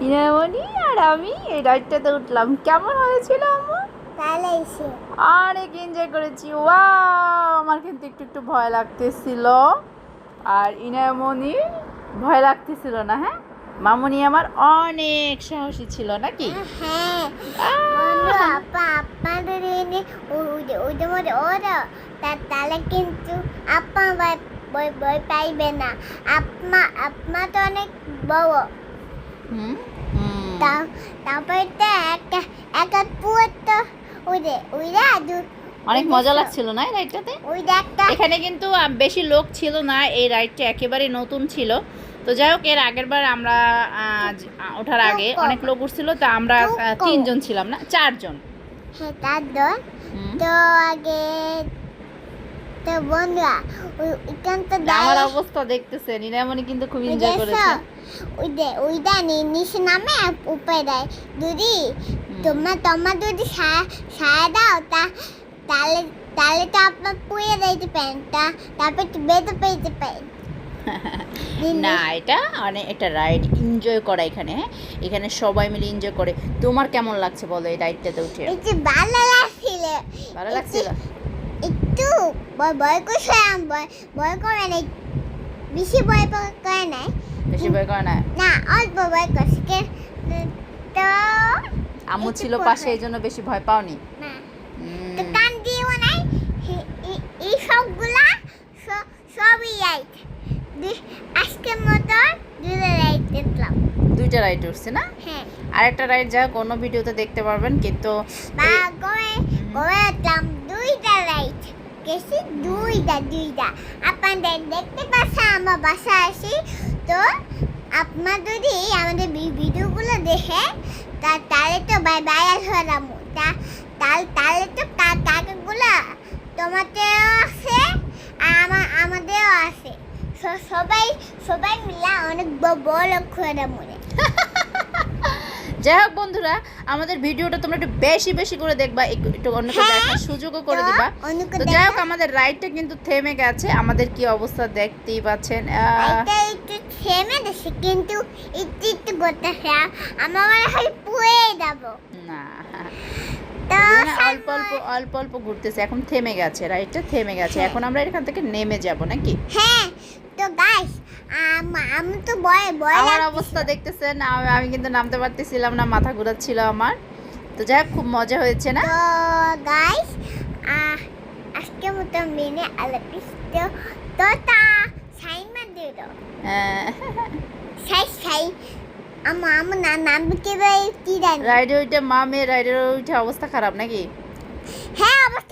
ইনামনি আর আমি এই রাইডটাতে উঠলাম। কেমন হয়েছিল এসে অনেক এনজয় করেছি। ওয়া আমার কিন্তু একটু একটু ভয় লাগতেছিল। আর ইনামনি ভয় লাগতেছিল না হ্যাঁ? মামনি আমার অনেক সাহসী ছিল নাকি? হ্যাঁ আপা আপনাদের এনে ওদের মধ্যে ওরা তা- তাহলে কিন্তু আপা ভয় ভয় পাইবে না। আপনা আপনা তো অনেক বড়। তারপরে তো একটা একটা পুরো ওইদে ওইদা অনেক মজা লাগছিল না এই রাইডটাতে? এখানে কিন্তু বেশি লোক ছিল না এই রাইডটা একেবারে নতুন ছিল। তো যাই হোক এর আগের বার আমরা ওঠার আগে অনেক লোক উঠছিল তো আমরা। তিনজন ছিলাম না? চারজন। হ্যাঁ হুম। তো আগে তো বন্ধুরা ওই তো আমার অবস্থা দেখতেছে নিরামণি কিন্তু খুব এনজয় করেছে ওই দে ওইটা নিচে নামে উপরে দেয়। দিদি। তোমরা তোমার যদি সায়া দাও তা তাহলে তাহলে তো আপনার পুয়ে দিতে পারেন তা তারপর বেঁধে পেতে পারেন না এটা অনেক একটা রাইড এনজয় করা এখানে হ্যাঁ? এখানে সবাই মিলে এনজয় করে। তোমার কেমন লাগছে বলো এই রাইডটাতে উঠে? ভালো লাগছিল। ভালো লাগছিল? ভয় ভয় ভয় ভয় করে নাই? বেশি ভয় করে নাই? বেশি ভয় করে না না অল্প ভয় করছে তো একটু ছিল পাশে এই জন্য বেশি ভয় পাওনি। না। তো কান দিও নাই? এই- সবগুলা সবই রাইট আজকের মতো দুটো রাইট দেখলাম। দুইটা রাইড উঠছে না? হ্যাঁ। আরেকটা রাইড যা কোনো ভিডিওতে দেখতে পারবেন কিন্তু গেছি দুইটা দুইটা। আপনাদের দেখতে পাচ্ছেন আমার বাসা আসি তো আপনার যদি আমাদের ভিডিওগুলো দেখে, তা তাহলে তো বাই বাইরে হলাম তা তাহলে তো কাকাগুলো তোমাতেও আছে আর আমাদেরও আছে। সবাই সবাই মিলে অনেক বড় মনে যাই হোক বন্ধুরা আমাদের ভিডিওটা তোমরা একটু বেশি বেশি করে দেখবা একটু অন্যকে হ্যাঁ, দেখার সুযোগও করে দেবা। দিবা তো যাই হোক আমাদের রাইডটা কিন্তু থেমে গেছে। আমাদের কি অবস্থা দেখতেই পাচ্ছেন থেমে গেছে কিন্তু একটু একটু করতেছে আমার মনে হয় পুয়ে যাব না তো এই জন্য অল্প অল্প অল্প ঘুরতেছে। এখন থেমে গেছে রাইডটা থেমে গেছে। এখন আমরা এখান থেকে নেমে যাব নাকি? হ্যাঁ তো গাইস আমি তো ভয় ভয় আমার অবস্থা দেখতেছেন আমি আমি কিন্তু নামতে পারতেছিলাম না মাথা ঘোরাচ্ছিল আমার। তো যাই হোক খুব মজা হয়েছে না? তো গাইস আজকে মতো মেনে আলাপিস তো তো তা সাইন মা দিয়ে দাও হ্যাঁ। সাই সাই আমার আমার না নাম কি ভাই? কি জানি। রাইডে ওইটা মা মেয়ে রাইডের ওইটা অবস্থা খারাপ নাকি? হ্যাঁ অবস্থা